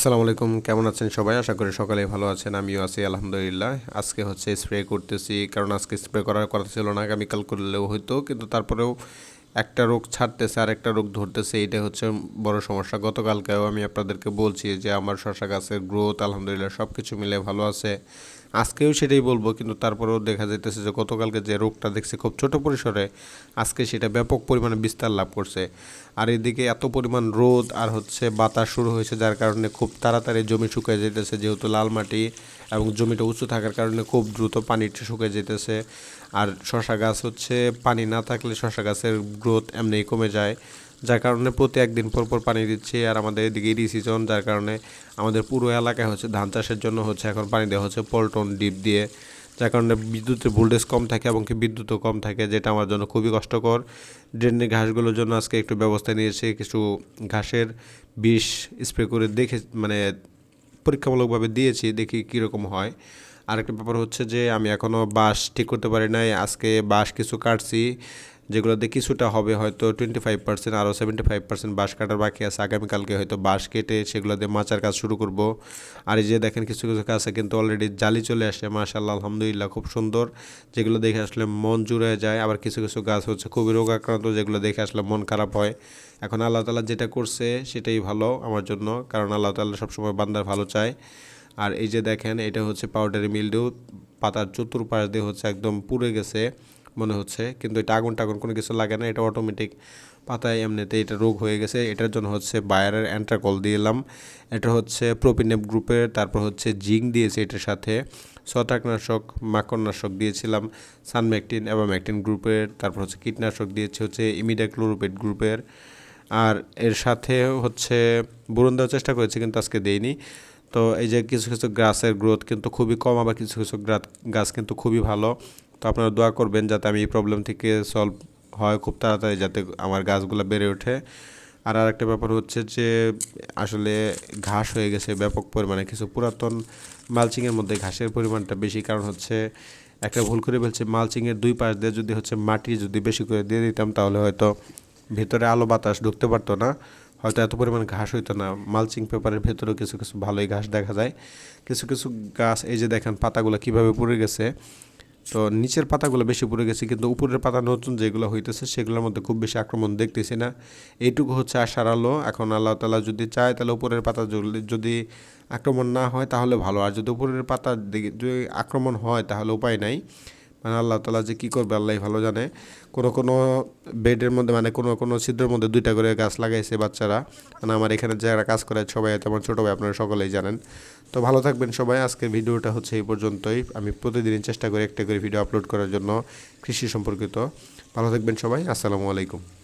আসসালামু আলাইকুম, কেমন আছেন সবাই? আশা করি সকালে ভালো আছেন, আমিও আছি, আলহামদুলিল্লাহ। আজকে হচ্ছে স্প্রে করতেছি, কারণ আজকে স্প্রে করার কথা ছিল না আগামীকাল করলেও হয়তো কিন্তু তারপরেও একটা রোগ ছাড়তেছে আর একটা রোগ ধরতেছে এইটা হচ্ছে বড় সমস্যা। গতকালকেও আমি আপনাদেরকে বলছি যে আমার শশা গাছের গ্রোথ আলহামদুলিল্লাহ সব কিছু মিলে ভালো আছে। আজকেও সেটাই বলব, কিন্তু তারপরেও দেখা যাইতেছে যে গতকালকে যে রোগটা দেখছি খুব ছোট পরিসরে, আজকে সেটা ব্যাপক পরিমাণে বিস্তার লাভ করছে। আর এদিকে এত পরিমাণ রোদ আর হচ্ছে বাতাস শুরু হয়েছে, যার কারণে খুব তাড়াতাড়ি জমি শুকিয়ে যেতেছে যেহেতু লাল মাটি এবং জমিটা উঁচু থাকার কারণে খুব দ্রুত পানিটা শুকিয়ে যেতেছে আর শশা গাছ হচ্ছে, পানি না থাকলে শশা গাছের গ্রোথ এমনিই কমে যায়, যার কারণে প্রতি একদিন পর পর পানি দিচ্ছি আর আমাদের এদিকে ইরি সিজন যার কারণে আমাদের পুরো এলাকায় হচ্ছে ধান চাষের জন্য হচ্ছে এখন পানি দেওয়া হচ্ছে পল্টন ডিপ দিয়ে, যার কারণে বিদ্যুতের ভোল্টেজ কম থাকে এবং কি বিদ্যুৎও কম থাকে, যেটা আমার জন্য খুবই কষ্টকর। ড্রেনের ঘাসগুলোর জন্য আজকে একটু ব্যবস্থা নিয়েছি, কিছু ঘাসের বিষ স্প্রে করে দেখে মানে পরীক্ষামূলকভাবে দিয়েছি, দেখি কীরকম হয়। আরেকটা ব্যাপার হচ্ছে যে আমি এখনও বাঁশ ঠিক করতে পারি নাই, আজকে বাঁশ কিছু কাটছি যেগুলোতে কিছুটা হবে, হয়তো টোয়েন্টি ফাইভ পার্সেন্ট আরও সেভেন্টি ফাইভ পার্সেন্ট বাঁশ কাটার বাকি আছে। আগামীকালকে হয়তো বাঁশ কেটে সেগুলো দিয়ে মাচার কাজ শুরু করব। আর এই যে দেখেন কিছু কিছু কাছে কিন্তু অলরেডি জালি চলে আসে মাশাল্লাহ আলহামদুলিল্লাহ খুব সুন্দর। যেগুলো দেখে আসলে মন জুড়ে যায়। আবার কিছু কিছু গাছ হচ্ছে খুবই রোগাক্রান্ত, যেগুলো দেখে আসলে মন খারাপ হয়। এখন আল্লাহ তালা যেটা করছে সেটাই ভালো আমার জন্য, কারণ আল্লাহ তাল্লাহ সবসময় বান্দার ভালো চায়। আর এই যে দেখেন, এটা হচ্ছে পাউডারি মিলডিউ পাতার চতুর্পাশ দিয়ে হচ্ছে একদম পুড়ে গেছে। মনে হচ্ছে। কিন্তু এটা আগুন টাগুন কোনো কিছু লাগে না, এটা অটোমেটিক পাতায় এমনিতে এটা রোগ হয়ে গেছে। এটার জন্য হচ্ছে বায়ারের অ্যান্ট্রাকল দিলাম এটা হচ্ছে প্রোপিনেপ গ্রুপের তারপর হচ্ছে জিঙ্ক দিয়েছে এটার সাথে। ছত্রাকনাশক, মাকড়নাশক দিয়েছিলাম, সানম্যাকটিন এবং ম্যাকটিন গ্রুপের তারপর হচ্ছে কীটনাশক দিয়েছি হচ্ছে ইমিডাক্লোরোপেট গ্রুপের আর এর সাথে হচ্ছে বুরন দেওয়ার চেষ্টা করেছি কিন্তু আজকে দেয়নি তো এই যে কিছু কিছু গাছের গ্রোথ কিন্তু খুবই কম, আবার কিছু কিছু গাছ কিন্তু খুবই ভালো। তো আপনারা দোয়া করবেন যাতে আমি এই প্রবলেম থেকে সলভ হয় খুব তাড়াতাড়ি যাতে আমার গাছগুলো বেড়ে ওঠে। আর আরেকটা ব্যাপার হচ্ছে যে, আসলে ঘাস হয়ে গেছে ব্যাপক পরিমাণে। কিছু পুরাতন মালচিংয়ের মধ্যে ঘাসের পরিমাণটা বেশি। কারণ হচ্ছে একটা ভুল করে ফেলছে মালচিংয়ের দুই পাশ দিয়ে যদি হচ্ছে মাটি যদি বেশি করে দিয়ে দিতাম, তাহলে হয়তো ভেতরে আলো বাতাস ঢুকতে পারতো না। হয়তো এত পরিমাণ ঘাস হইতো না। মালচিং পেপারের ভেতরেও কিছু কিছু ভালোই ঘাস দেখা যায়। কিছু কিছু গাছ, এই যে দেখেন পাতাগুলো কীভাবে পড়ে গেছে। তো নিচের পাতাগুলো বেশি পড়ে গেছে, কিন্তু উপরের পাতা নতুন যেগুলো হইতেছে সেগুলোর মধ্যে খুব বেশি আক্রমণ দেখতেছি না। এইটুকু হচ্ছে আশার আলো। এখন আল্লাহ তালা যদি চায় তাহলে উপরের পাতা যদি আক্রমণ না হয় তাহলে ভালো। আর যদি উপরের পাতা যদি আক্রমণ হয় তাহলে উপায় নাই। মানে আল্লাহ তালা যে কী করবে আল্লাহ ভালো জানে। কোনো কোনো বেডের মধ্যে মানে কোনো কোনো ছিদ্রের মধ্যে দুইটা করে গাছ লাগাইছে বাচ্চারা। মানে আমার এখানে যারা কাজ করে সবাই আমার ছোটো ভাই, আপনারা সকলেই জানেন। তো ভালো থাকবেন সবাই। আজকের ভিডিওটা হচ্ছে এই পর্যন্তই। আমি প্রতিদিনই চেষ্টা করি একটা করে ভিডিও আপলোড করার জন্য কৃষি সম্পর্কিত। ভালো থাকবেন সবাই। আসসালামু আলাইকুম।